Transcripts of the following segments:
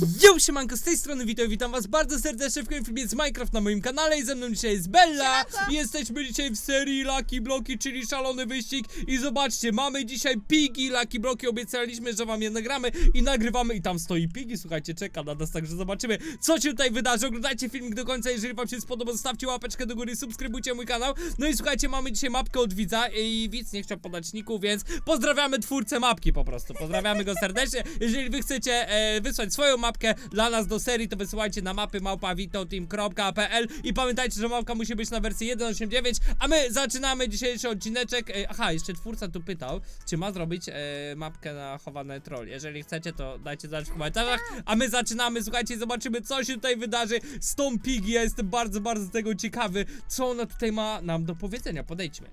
Yo, siemanko, z tej strony witam, witam was bardzo serdecznie w kolejnym filmie z Minecraft na moim kanale i ze mną dzisiaj jest Bella. Jesteśmy dzisiaj w serii Lucky Bloki, czyli szalony wyścig. I zobaczcie, mamy dzisiaj Pigi Lucky Bloki, obiecaliśmy, że wam je nagramy i nagrywamy. I tam stoi Pigi, słuchajcie, czeka na nas, także zobaczymy, co się tutaj wydarzy, oglądajcie filmik do końca, jeżeli wam się spodoba, zostawcie łapeczkę do góry, subskrybujcie mój kanał, no i słuchajcie, mamy dzisiaj mapkę od widza i widz nie chciał podać niku, więc pozdrawiamy twórcę mapki po prostu, pozdrawiamy go serdecznie, jeżeli wy chcecie e, wysłać swoją mapkę dla nas do serii, to wysyłajcie na mapy małpawitoteam.pl i pamiętajcie, że mapka musi być na wersji 1.8.9, a my zaczynamy dzisiejszy odcineczek. E, aha, jeszcze twórca tu pytał, czy ma zrobić e, mapkę na chowane troll. Jeżeli chcecie, to dajcie znać w komentarzach, a my zaczynamy, słuchajcie, zobaczymy, co się tutaj wydarzy z tą Piggy. Ja jestem bardzo, bardzo tego ciekawy, co ona tutaj ma nam do powiedzenia. Podejdźmy.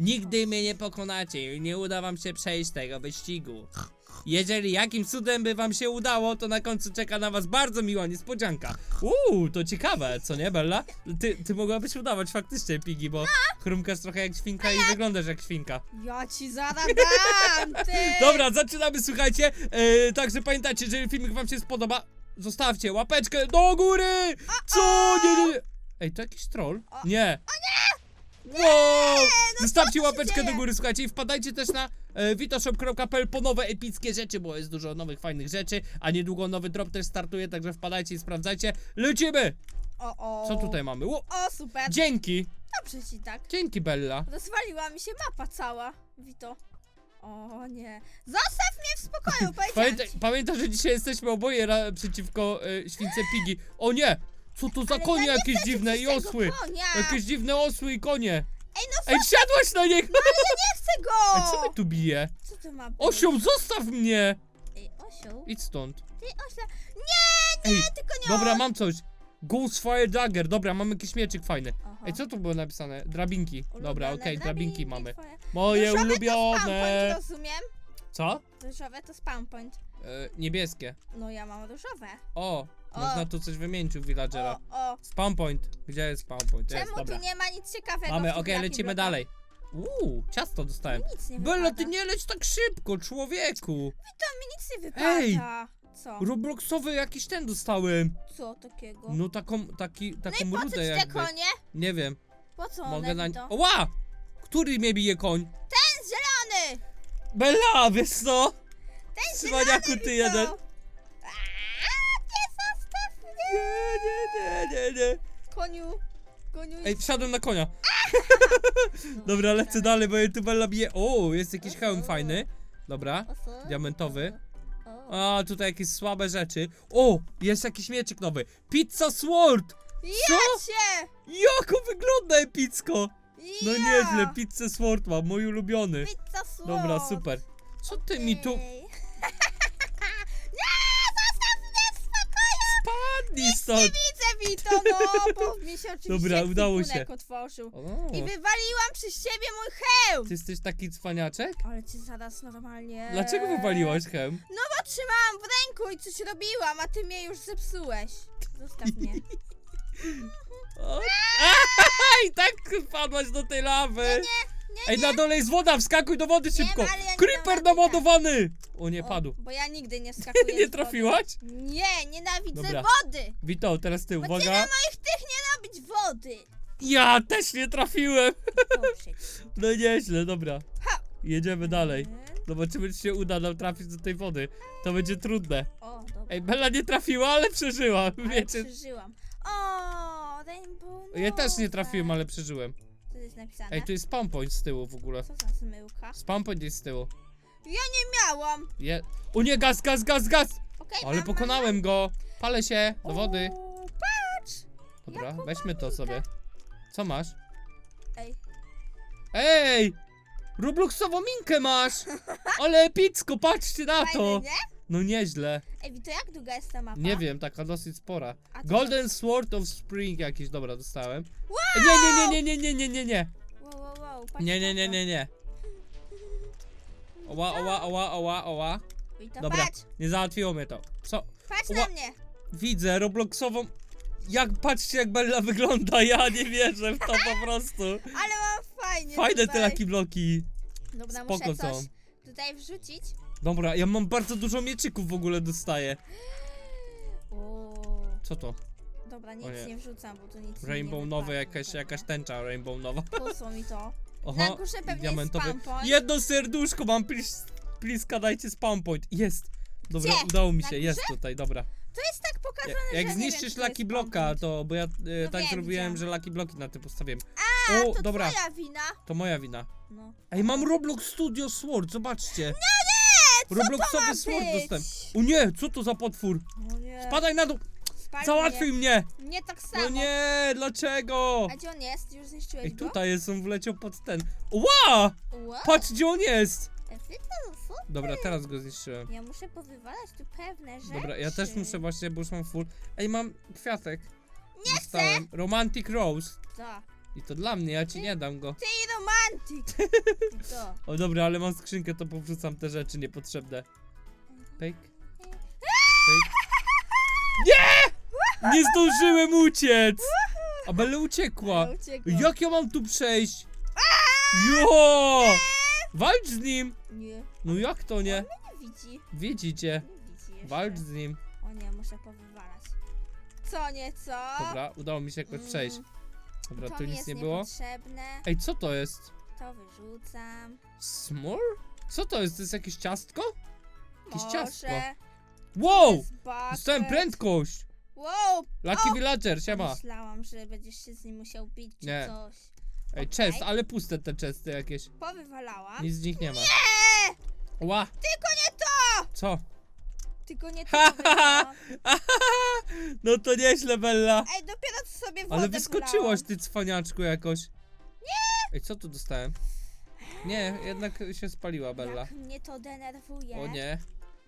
Nigdy mnie nie pokonacie i nie uda wam się przejść tego wyścigu. Jeżeli jakimś cudem by wam się udało, to na końcu czeka na was bardzo miła niespodzianka. Uuu, to ciekawe, co nie, Bella? Ty, ty mogłabyś udawać faktycznie, Pigi, bo chrumkasz trochę jak świnka i wyglądasz jak świnka. Ja ci zaraz dam, ty! Dobra, zaczynamy, słuchajcie. E, także pamiętajcie, jeżeli filmik wam się spodoba, zostawcie łapeczkę do góry! Co? Nie, nie, nie. Ej, to jakiś troll? Nie. Wow! Zostawcie no się łapeczkę do góry, słuchajcie, i wpadajcie też na e, witoshop.pl po nowe epickie rzeczy, bo jest dużo nowych, fajnych rzeczy, a niedługo nowy drop też startuje, także wpadajcie i sprawdzajcie. Lecimy! O, o. Co tutaj mamy? O, O, super. dzięki! Dobrze ci tak. Dzięki, Bella. Rozwaliła mi się mapa cała. Wito. O nie. Zostaw mnie w spokoju, powiedziałem Pamiętaj, ci. pamiętaj, że dzisiaj jesteśmy oboje ra- przeciwko e, śwince Pigi. O nie! Co to za Ale konie ja nie jakieś chcę dziwne i tego osły? Konia. Jakieś dziwne osły i konie. Ej, no Ej, wsiadłaś na niego! nie chcę go! Ej, co mnie tu bije? Co to ma być? Osioł, zostaw mnie! Ej, osioł? Idź stąd. Ty ośla... Nie, nie, Ej, tylko nie Dobra, on. mam coś. Ghost Fire Dagger. Dobra, mamy jakiś mieczyk fajny. Aha. Ej, co tu było napisane? Drabinki. Dobra, Ulubione okej, drabinki mamy. twoje. Moje Różowe To spawn ulubione. point, rozumiem? Co? Różowe to spawn point. E, niebieskie. No ja mam różowe. O. można tu coś wymienić u villagera. O, o. Spawn point. Gdzie jest spawn point? To jest, Czemu dobra. tu nie ma nic ciekawego? Mamy, okej, lecimy dalej. Uuu, ciasto dostałem. Nic nie Bella, wypada. ty nie leć tak szybko, człowieku. To mi nic nie wypada. Ej! Co? Robloxowy jakiś ten dostałem. Co takiego? No taką, taki, taką no i po co rudę ci te jakby. konie? Nie wiem, Po co mogę one na... to? Ła! Który mnie bije koń? Ten zielony! Bella, wiesz co? Ten Cwaniaku zielony ty Vito! jeden. Nie, nie, nie, nie, nie. Koniu, koniu Ej, wsiadłem na konia. No, Dobra, lecę dalej. bo tu Bella bije. O, jest jakiś hełm O. fajny. Dobra, O, co? diamentowy. O. A, tutaj jakieś słabe rzeczy. O, jest jakiś mieczyk nowy. Pizza Sword! Ja cię! Jak on wygląda epicko! No Ja! nieźle, Pizza Sword mam, mój ulubiony. Pizza sword. Dobra, super. Co ty mi tu... Ej. Padnij stąd! Widzę Vito, no, bo mi się oczywiście Dobra, udało się. otworzył. O, I wywaliłam przez ciebie mój hełm! ty jesteś taki cwaniaczek? Ale cię zaraz normalnie... Dlaczego wywaliłaś hem? No bo trzymałam w ręku i coś robiłam, a ty mnie już zepsułeś. Zostaw mnie. O, I tak wpadłaś do tej lawy! Nie, Ej, na dole jest woda, wskakuj do wody szybko! ale ja nie Creeper naładowany! O, nie O, padł. Bo ja nigdy nie skakuję Nie z wody. trafiłaś? Nie, nienawidzę Dobra. wody! Wito, teraz ty, Bo ty na uwaga. moich tych nie robić wody! Ja też nie trafiłem! Dobrze. No nieźle, dobra. Ha! Jedziemy dalej. Zobaczymy, czy się uda nam trafić do tej wody. To będzie trudne. O, dobra. Ej, Bella nie trafiła, ale przeżyła, Ale wiecie. przeżyłam. O, Rainbow Ja też nie trafiłem, ale przeżyłem. Jest napisane? Ej, tu jest spawn point z tyłu w ogóle. Co za zmyłka? Spawn point jest z tyłu. Ja nie miałam! Je... O nie, gaz, gaz, gaz, gaz! Okej, Ale mam, pokonałem go. Palę się do mam. wody. O, patrz! Dobra, jaką weźmy to sobie. Co masz? Ej, Ej! Robloxową minkę masz! Ale epicko, patrzcie na to! nie? No nieźle. Ej, to jak długa jest ta mapa? Nie wiem, taka dosyć spora. A Golden Sword of Spring jakiś, dobra, dostałem. Nie, nie, nie, nie, nie, nie, nie, nie. Wow, wow, wow, patrz Nie, nie, na nie, to. nie, nie. Oła, oła, oła, oła, oła. I to Dobra, patrz, nie załatwiło mnie to. Co? patrz Ła- na mnie! Widzę Robloxową... Jak, patrzcie jak Bella wygląda, ja nie wierzę w to po prostu. Ale mam fajnie Fajne te tutaj. Lucky Bloki. Dobra, spoko muszę coś są. tutaj wrzucić. Dobra, ja mam bardzo dużo mieczyków w ogóle dostaję. Co to? Dobra, nic nie. nie wrzucam, bo tu nic mi Rainbow nie nowe, wypadnie jakaś, pewnie. jakaś tęcza rainbow nowa. Po co mi to? Na Oho, górze pewnie jest spam point. Jedno serduszko mam, please, please dajcie spawn point. Jest. Dobra, Gdzie? udało mi Na się, jest tutaj, dobra. To jest tak pokazane, Jak, że jak nie zniszczysz czy to Lucky jest spam point. to, bo ja e, No tak wiem, zrobiłem, widziałam. że Lucky Bloki na tym postawiłem. A, O, to dobra, twoja wina. to moja wina. No. Ej, mam Roblox Studio Sword, zobaczcie. No Robloxowy Sword być? dostałem. O nie, co to za potwór? O nie. Spadaj na dół, Spali załatwij mnie. Mnie tak samo. No nie, dlaczego? A gdzie on jest? Już zniszczyłeś Ej, go? tutaj jest, on wleciał pod ten. Ła! Wow. Patrz, gdzie on jest. Dobra, teraz go zniszczyłem. Ja muszę powywalać tu pewne rzeczy. Dobra, ja też muszę właśnie, bo już mam full. Ej, mam kwiatek. Nie Dostałem. Romantic Rose. To. I to dla mnie, ja ci nie dam go. Ty romantyk. to. O dobra, ale mam skrzynkę, to powrzucam te rzeczy niepotrzebne. Pyk. Pyk. Nie! Nie zdążyłem uciec! A Belle uciekła. Ale. Jak ja mam tu przejść? Jo! Walcz z nim! Nie. No jak to nie? Nie widzi. Widzicie? Nie widzi jeszcze. Walcz z nim. O nie, muszę powywalać. Co nieco? Dobra, udało mi się jakoś przejść. Dobra, to tu mi nic jest nie było. niepotrzebne. Ej, co to jest? To wyrzucam. Small? Co to jest? To jest jakieś ciastko? Jakieś Może. ciastko. Wow! Dostałem prędkość! Wow! Lucky Villager, siema. Myślałam, że będziesz się z nim musiał bić czy Nie. coś. Ej, Okej. chest, ale puste te chesty jakieś. Powywalałam. Nic z nich nie ma. Nie! Ła! Tylko nie to! Co? Tylko nie to Ha, ha. No to nieźle, Bella. Ej, dopiero co sobie wodę Ale wyskoczyłaś, wlałam. ty cwaniaczku jakoś. Nie! Ej, co tu dostałem? Nie, jednak się spaliła Bella. Jak mnie to denerwuje. O nie.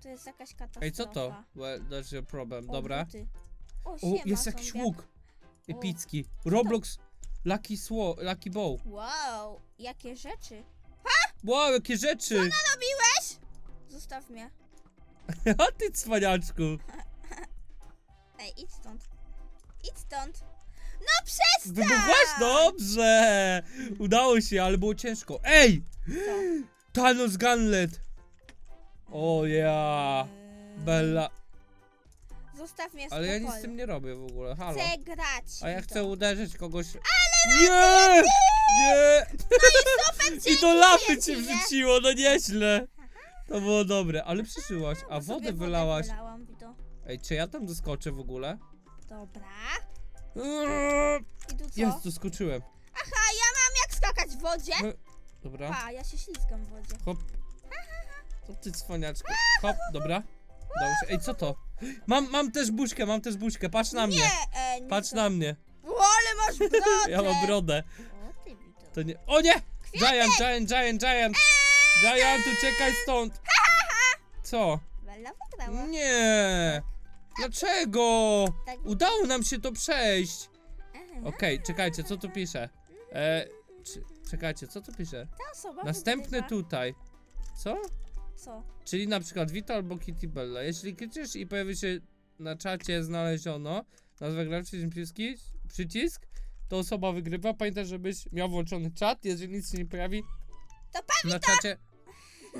To jest jakaś katastrofa. Ej, co to? Well, that's your problem. O, Dobra. buty. O, O, siema, jest jakiś zombiak. łuk. Epicki. Roblox Lucky Sło, Lucky Bow. Wow, jakie rzeczy. Wow, jakie rzeczy! Robiłeś? Zostaw mnie. A ty cwaniaczku. Ej, idź stąd. Idź stąd. No przestań! Wybuchłaś? Dobrze! Udało się, ale było ciężko. Ej! Thanos Gunlet! O ja! Eee, Bella. Zostaw mnie w Ale ja nic z tym nie robię w ogóle, halo. Chcę grać. A ja w chcę to. uderzyć kogoś. Ale Nie! Nie! Super, I to dzięki lafy wielkie, cię nie? wrzuciło, no nieźle. To było dobre, ale przyszłaś, a sobie wodę wylałaś. wylałam, Wito. Ej, czy ja tam doskoczę w ogóle? Dobra. Eee, I tu co? Jest, doskoczyłem. Aha, ja mam jak skakać w wodzie? No, Dobra, Pa, ja się ślizgam w wodzie. hop. To ty cwaniaczku. Hop, dobra. Udało się. Ej, co to? Mam, mam też buźkę, mam też buźkę, patrz na mnie. Nie, e, nie Patrz na mnie. O, ale masz brodę. Ja mam brodę. O, ty Wito. To nie. O nie! Giant, giant, giant, giant! Giant, uciekaj stąd! Co? Nie! Dlaczego? Tak. Udało nam się to przejść! Aha. Okej, czekajcie, co tu pisze? E, czy, czekajcie, co tu pisze? Ta osoba Następny wygrywa. tutaj. Co? Co? Czyli na przykład Vito albo Kitty Bella. Jeśli klikniesz i pojawi się na czacie znaleziono nazwę gracza przyciski, przycisk, to osoba wygrywa. Pamiętaj, żebyś miał włączony czat. Jeżeli nic się nie pojawi To na czacie.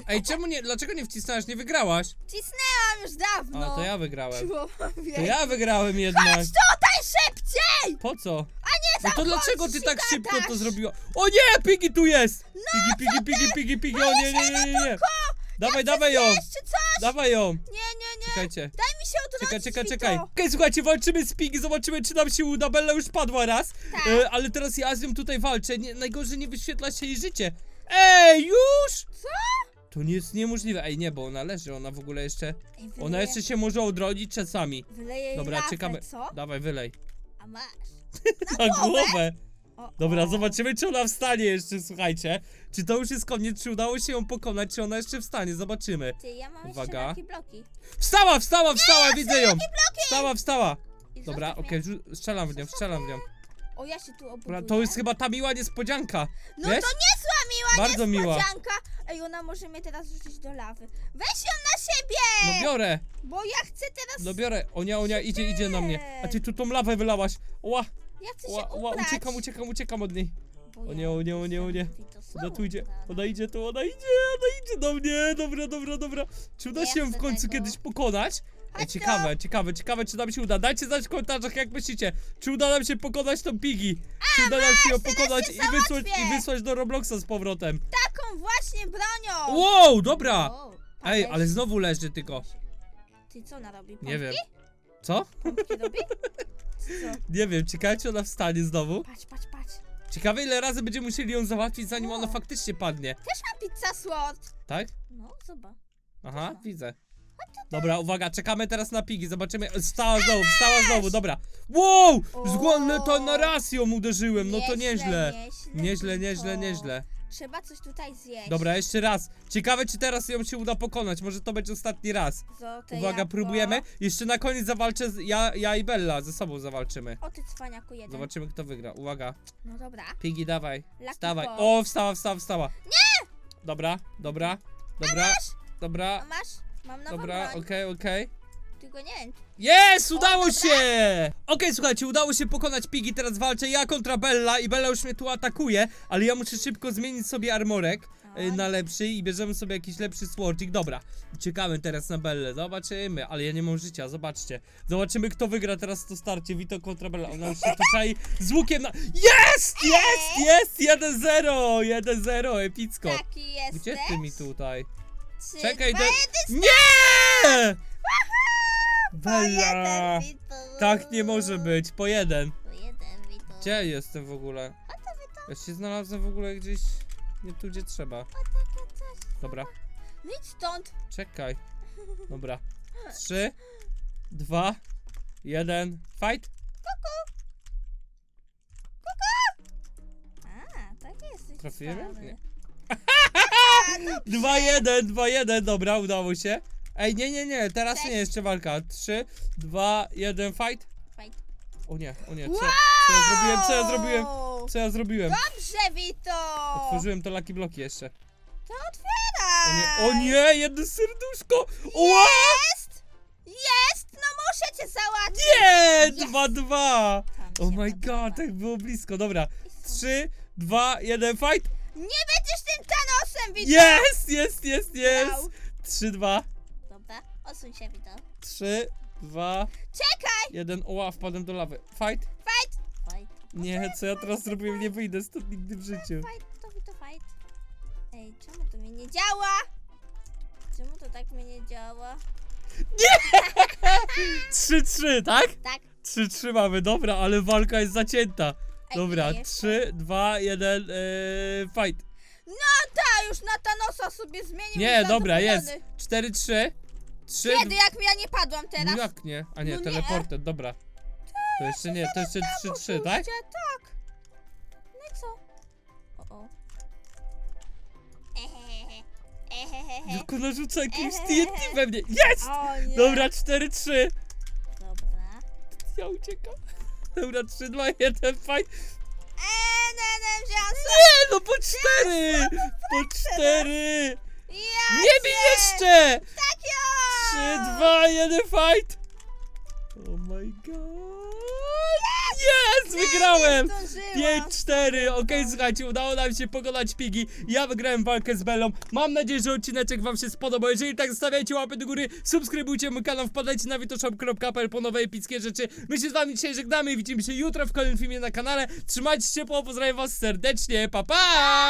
Ej, czemu nie? Dlaczego nie wcisnąłeś? Nie wygrałaś? Cisnęłam już dawno. A, to ja wygrałem. Człowiek. To ja wygrałem jednak. Tutaj szybciej! Po co? A nie No to dlaczego ty tak szybko to zrobiła? O nie, Piggy tu jest! Piggy, Piggy, Piggy, Piggy, Piggy, o nie, nie, nie, nie, nie. Dawaj, dawaj ją, Jeszcze co? dawaj ją. Nie, nie, nie. Czekajcie. Daj mi się odrodzić, Czekaj, czekaj, czekaj. Okej, słuchajcie, walczymy z Piggy, zobaczymy, czy nam się uda. Bella już padła raz, Tak. e, ale teraz ja z nią tutaj walczę. Nie, najgorzej nie wyświetla się jej życie. Ej, już! Co? To nie jest niemożliwe. Ej, nie, bo ona leży, ona w ogóle jeszcze... Ej, wyleję, Ona jeszcze się może odrodzić czasami. Wyleję jej Dobra, lawę, czekamy. co? Dawaj, wylej. A masz. Na głowę. O, Dobra, o. zobaczymy, czy ona wstanie jeszcze, słuchajcie. Czy to już jest koniec, czy udało się ją pokonać, czy ona jeszcze wstanie, zobaczymy. Ty, ja mam Uwaga. jeszcze takie bloki. Wstała, wstała, wstała, widzę ją! Wstała, wstała! I Dobra, zostaw okej, mnie. rzu- strzelam w nią, strzelam w nią. O, ja się tu obuduję. Dobra, to jest chyba ta miła niespodzianka. No wiesz? to niezła miła Bardzo miła. niespodzianka. Ej, ona może mnie teraz rzucić do lawy. Weź ją na siebie! No biorę, Bo ja chcę teraz... no biorę. Onia, onia, idzie, idzie na mnie. A ty tu tą lawę wylałaś. Ła, Ja chcę ła, się ła, ubrać. uciekam, uciekam, uciekam od niej. Bo O ja nie, o nie, o nie, o nie. jestem Ona tu idzie, ona idzie tu, ona idzie, ona idzie do mnie. Dobra, dobra, dobra. Czy uda Nie się ją w chcę końcu tego. kiedyś pokonać? Ej, ciekawe, ciekawe, ciekawe, czy nam się uda. Dajcie znać w komentarzach, jak myślicie, czy uda nam się pokonać tą Pigi. Czy uda nam się ją pokonać cię i wysłać, załatwię. i wysłać do Robloxa z powrotem. Taką właśnie bronią! Wow, dobra! Wow, Ej, patrz. ale znowu leży tylko. Ty co ona robi? Nie wiem. Pompki? Co? Pompki robi? Czy co? Nie wiem, ciekawe czy ona wstanie znowu. Patrz, patrz, patrz. Ciekawe ile razy będziemy musieli ją załatwić zanim ona No. faktycznie padnie. Też ma pizza slot. Tak? No, zobacz. Aha, widzę. Dobra, uwaga, czekamy teraz na pigi, zobaczymy. Wstała znowu, wstała znowu, dobra. Wow! Zgłodne to na raz ją uderzyłem, no to nieźle. Nieźle, Nieźle, Vito. nieźle, nieźle. Trzeba coś tutaj zjeść. Dobra, jeszcze raz. Ciekawe, czy teraz ją się uda pokonać. Może to będzie ostatni raz. Złote Uwaga, jabłko. próbujemy. Jeszcze na koniec zawalczę z, ja, ja i Bella. Ze sobą zawalczymy. O ty cwaniaku jeden. Zobaczymy, kto wygra. Uwaga. No dobra. Pigi, dawaj. Lucky Wstawaj. Pop. O, wstała, wstała, wstała. Nie! Dobra, dobra, dobra, A dobra, masz? Mam nową dobra, broń. okej, okej. Tylko nie wiem. Jest! Udało się! Okej, słuchajcie, udało się pokonać Pigi, teraz walczę ja kontra Bella i Bella już mnie tu atakuje, ale ja muszę szybko zmienić sobie armorek Oj. na lepszy i bierzemy sobie jakiś lepszy swordzik. Dobra, czekamy teraz na Bellę, zobaczymy, ale ja nie mam życia, zobaczcie. Zobaczymy, kto wygra teraz to starcie, Vito kontra Bella. Ona już się tu czai z łukiem na... Jest! Jest! Jest! 1-0! 1-0, epicko. Taki jesteś. Gdzie ty mi tutaj? Trzy, Czekaj, dwa, do... jeden, Nie! po Bella! jeden. Tak nie może być, po jeden. Po jeden. Gdzie ja jestem w ogóle? Ja się znalazłem w ogóle gdzieś nie tu, gdzie trzeba. Takie coś. Dobra, idź stąd. czekaj. Dobra. Trzy, dwa, jeden, fight! A, taki jesteś Trafiłem? Nie. Dwa, jeden, dwa, jeden, dobra, udało się. Ej, nie, nie, nie, teraz nie, jeszcze walka. Trzy, dwa, jeden, fight! Fight. O nie, o nie, co, co ja zrobiłem, co ja zrobiłem? Co ja zrobiłem? Dobrze, Vito. Otworzyłem to Lucky Bloki jeszcze. To O otwieraj. nie, o nie, jedno serduszko! Ła! Jest! Jest! No muszę cię załatwić! Nie! Yes. Dwa, dwa! To mi Oh my podoba. god, tak było blisko. Dobra. Trzy, dwa, jeden, fight! Nie Vito! Jest, jest, jest, jest! Au. Trzy, dwa, Dobra, odsuń się, Vito. trzy, dwa, Czekaj! jeden. Oła, wpadłem do lawy. Fight! Fight! Fight. Nie, co ja teraz zrobiłem? Nie wyjdę stąd nigdy w życiu. Fight, to Vito, fight. Ej, czemu to mi nie działa? Czemu to tak mi nie działa? Trzy, trzy, tak? Tak. Trzy, trzy mamy, dobra, ale walka jest zacięta. Ej, Dobra, jeszcze? trzy, dwa, jeden, yy, fight. No ta, już na Thanosa sobie zmienił. Nie, jestem dobra, jest. zadowolony. Cztery, trzy. Trzy, Kiedy, jak ja nie padłam teraz? No jak nie? A nie, No nie. teleporter, dobra. To jeszcze nie, to jeszcze 3-3, tak? Oczywiście, tak. No i co? O, o. Ehehehe. Ehehehe. Jak ona rzuca jakimś Ehehe. TNT we mnie. Jest! O nie. Dobra, 4-3. Dobra. Ja uciekam. Dobra, 3, 2, 1, fight. Nie, no po 4! Po 4! Ja Nie bij jeszcze! tak ja! 3, 2, 1, fight! Oh my god! Jest! Wygrałem! 5-4, okej słuchajcie, udało nam się pokonać Pigi Ja wygrałem walkę z Bellą Mam nadzieję, że odcineczek wam się spodobał Jeżeli tak, zostawiajcie łapy do góry Subskrybujcie mój kanał, wpadajcie na witoshop.pl po nowe epickie rzeczy. My się z wami dzisiaj żegnamy i widzimy się jutro w kolejnym filmie na kanale. Trzymajcie się ciepło, pozdrawiam was serdecznie, pa pa!